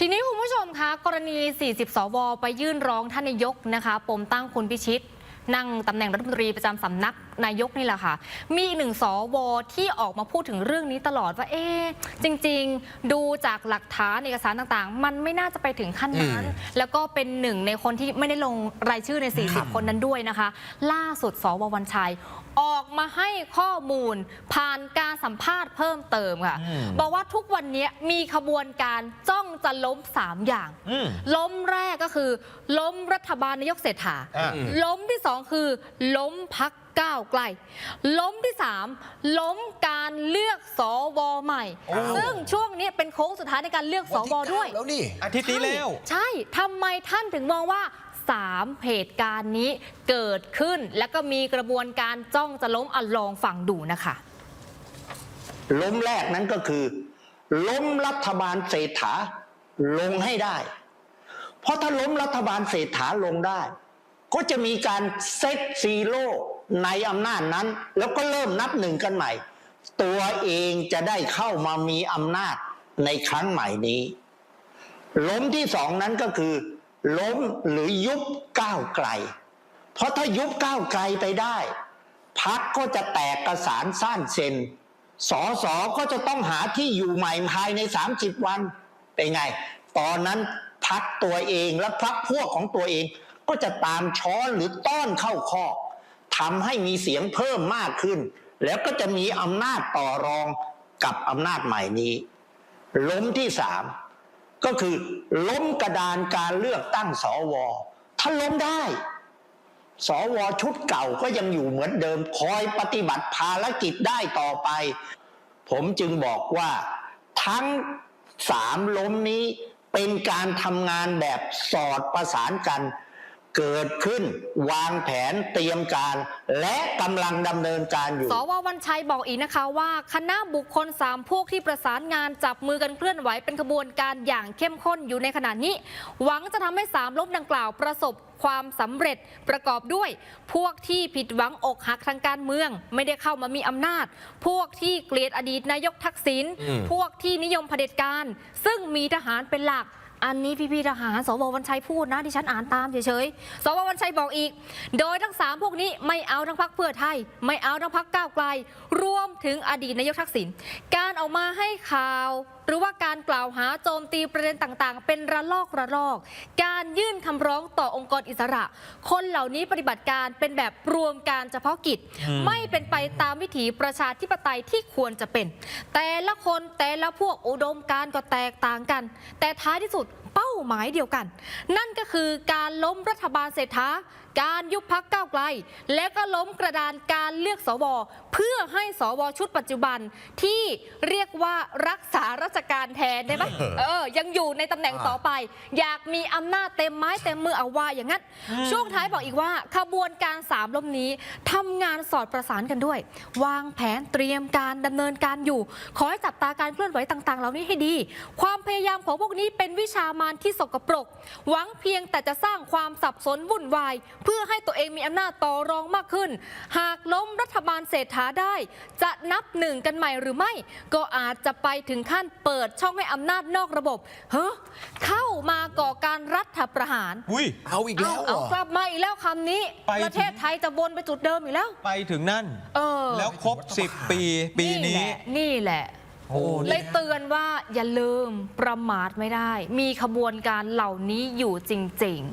ทีนี้คุณผู้ชมคะกรณี 40 สว ไปยื่นร้องท่านนายกนะคะ ปมตั้งคุณพิชิต นั่งตำแหน่งรัฐมนตรีประจำสำนัก นายกนี่แหละค่ะ มีอีกหนึ่งสวที่ออกมาพูดถึงเรื่องนี้ตลอดว่าเอ๊ะจริง ๆ ดูจากหลักฐานเอกสารต่างๆ มันไม่น่าจะไปถึงขั้นนั้น แล้วก็เป็นหนึ่งในคนที่ไม่ได้ลงรายชื่อใน 40 คนนั้นด้วยนะคะ ล่าสุดสววันชัยออกมาให้ข้อมูลผ่านการสัมภาษณ์เพิ่มเติมค่ะอืมบอกว่าทุกวันนี้มีขบวนการจ้องจะล้ม 3 อย่างอืมล้มแรกก็คือ ล้มรัฐบาลนายกเศรษฐาอ่าล้มที่สองคือ ล้มพัก ก้าวไกล ล้มที่สามล้มการเลือกสวใหม่โอ้ซึ่งช่วงนี้เป็นโค้งสุดท้ายในการเลือกสวด้วย แล้วนี่ อาทิตย์นี้แล้ว ใช่ทำไมท่านถึงมองว่าสามเหตุการณ์นี้เกิดขึ้น แล้วก็มีกระบวนการจ้องจะล้มอะลองฟังดูนะคะ ล้มแรกนั้นก็คือ ล้มรัฐบาลเศรษฐาลงให้ได้ เพราะถ้าล้มรัฐบาลเศรษฐาลงได้ ก็จะมีการเซตซีโร่ ในอำนาจนั้น แล้วก็เริ่มนับหนึ่งกันใหม่ ตัวเองจะได้เข้ามามีอำนาจในครั้งใหม่นี้ ล้มที่สองนั้นก็คือ ล้มหรือยุบก้าวไกล เพราะถ้ายุบก้าวไกลไปได้พักก็จะแตกกระสานสั้นเซนสอสอก็จะต้องหาที่อยู่ใหม่ภายใน 30 วัน เป็นไง ตอนนั้นพักตัวเองและพักพวกของตัวเองก็จะตามช้อนหรือต้อนเข้าคอก ทำให้มีเสียงเพิ่มมากขึ้น แล้วก็จะมีอำนาจต่อรองกับอำนาจใหม่นี้ ล้มที่สามก็คือล้มกระดานการเลือกตั้งสวถ้าล้มได้ สวชุดเก่าก็ยังอยู่เหมือนเดิมคอยปฏิบัติภารกิจได้ต่อไป ผมจึงบอกว่าทั้งสามล้มนี้เป็นการทำงานแบบสอดประสานกัน เกิดขึ้นวางแผนเตรียมการ และกำลังดำเนินการอยู่ สววันชัยบอกอีกนะคะว่า คณะบุคคลสามพวกที่ประสานงานจับมือกันเคลื่อนไหวเป็นขบวนการอย่างเข้มข้นอยู่ในขณะนี้ หวังจะทำให้สามล้มดังกล่าวประสบความสำเร็จประกอบด้วย พวกที่ผิดหวังอกหักทางการเมือง ไม่ได้เข้ามามีอำนาจ พวกที่เกลียดอดีตนายกทักษิณอืมพวกที่นิยมเผด็จการ ซึ่งมีทหารเป็นหลัก อันนี้พี่พี่ๆทหารสววันชัยพูดนะที่ฉันอ่านตามเฉยๆสววันชัยบอกอีก โดยทั้งสามพวกนี้ไม่เอาทั้งพักเพื่อไทย ไม่เอาทั้งพักก้าวไกล รวม ถึงอดีตนายกทักษิณการออกมาให้ข่าว หรือว่าการกล่าวหาโจมตีประเด็นต่างๆ เป็นระลอกระลอก การยื่นคำร้องต่อองค์กรอิสระ คนเหล่านี้ปฏิบัติการเป็นแบบรวมการเฉพาะกิจอืมไม่เป็นไปตามวิถีประชาธิปไตยที่ควรจะเป็น แต่ละคนแต่ละพวกอุดมการณ์ก็แตกต่างกัน แต่ท้ายที่สุดเป้าหมายเดียวกัน นั่นก็คือการล้มรัฐบาลเศรษฐาการยุบพักก้าวไกล และก็ล้มกระดานการเลือกสว เพื่อให้สวชุดปัจจุบันที่เรียกว่ารักษาราชการแทนได้ไหมเออ ยังอยู่ในตำแหน่งต่อไป อยากมีอำนาจเต็มไม้เต็มมือเอาว่าอย่างนั้น ช่วงท้ายบอกอีกว่า ขบวนการสามล้มนี้ทำงานสอดประสานกันด้วย วางแผนเตรียมการดำเนินการอยู่ ขอให้จับตาการเคลื่อนไหวต่างๆ เหล่านี้ให้ดี ความพยายามของพวกนี้เป็นวิชามารที่สกปรก หวังเพียงแต่จะสร้างความสับสนวุ่นวายเพื่อให้ตัวเองมีอำนาจต่อรองมากขึ้น หากล้มรัฐบาลเศรษฐาได้ จะนับหนึ่งกันใหม่หรือไม่ ก็อาจจะไปถึงขั้นเปิดช่องให้อำนาจนอกระบบเฮ้อเข้ามาก่อการรัฐประหาร อุ้ยเอาอีกแล้วเหรเอาอ กลับมาอีกแล้วคำนี้ ไปประเทศไทยจะวนไปจุดเดิมอีกแล้ว ไปถึงนั่น เออแล้วครบ 10 ปีปีนี้แหละนี่แหละ โอ้ เลยเตือนว่าอย่าลืมประมาทไม่ได้ มีขบวนการเหล่านี้อยู่จริง ๆ